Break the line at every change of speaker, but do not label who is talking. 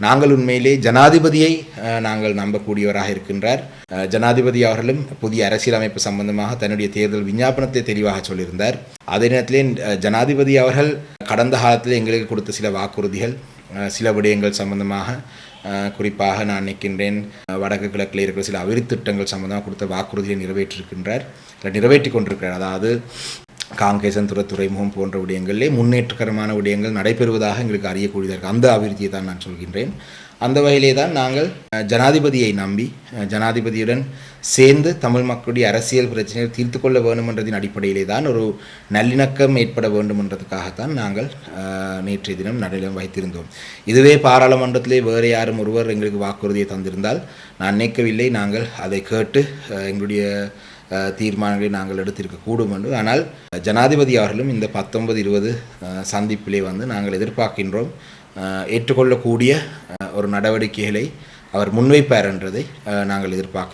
நாங்கள் உண்மையிலே ஜனாதிபதியை நாங்கள் நம்பக்கூடியவராக இருக்கின்றார். ஜனாதிபதி அவர்களும் புதிய அரசியலமைப்பு சம்பந்தமாக தன்னுடைய தேர்தல் விஞ்ஞாபனத்தை தெளிவாக சொல்லியிருந்தார். அதே நேரத்திலே ஜனாதிபதி அவர்கள் கடந்த காலத்தில் எங்களுக்கு கொடுத்த சில வாக்குறுதிகள் சில விடயங்கள் சம்பந்தமாக குறிப்பாக நான் நிற்கின்றேன் வடக்கு கிழக்கில் இருக்கிற சில அபிவிருத்தி திட்டங்கள் சம்பந்தமாக கொடுத்த வாக்குறுதியை நிறைவேற்றிருக்கின்றார் இல்லை நிறைவேற்றி கொண்டிருக்கிறார். அதாவது காங்கேசன் துறை துறைமுகம் போன்ற விடயங்களிலே முன்னேற்றகரமான விடயங்கள் நடைபெறுவதாக எங்களுக்கு அறியக்கூடியதாக இருக்குது அந்த அபிவிருத்தியை தான் நான் சொல்கின்றேன். அந்த வகையிலே தான் நாங்கள் ஜனாதிபதியை நம்பி ஜனாதிபதியுடன் சேர்ந்து தமிழ் மக்களுடைய அரசியல் பிரச்சனையை தீர்த்து கொள்ள வேண்டும் என்றதின் அடிப்படையிலே தான் ஒரு நல்லிணக்கம் ஏற்பட வேண்டும் என்றதுக்காகத்தான் நாங்கள் நேற்றைய தினம் நடையிலும் வைத்திருந்தோம். இதுவே பாராளுமன்றத்திலே வேறு யாரும் ஒருவர் எங்களுக்கு வாக்குறுதியை தந்திருந்தால் நான் நினைக்கவில்லை. நாங்கள் அதை கேட்டு எங்களுடைய தீர்மானங்களை நாங்கள் எடுத்திருக்கக்கூடும் என்று. ஆனால் ஜனாதிபதி அவர்களும் இந்த பத்தொன்பது இருபது சந்திப்பிலே வந்து நாங்கள் எதிர்பார்க்கின்றோம். ஏற்றுக்கொள்ளக்கூடிய அஹ், ஒரு நடவடிக்கைகளை அவர் முன்வைப்பார் என்றதை நாங்கள் எதிர்பார்க்கிறோம்.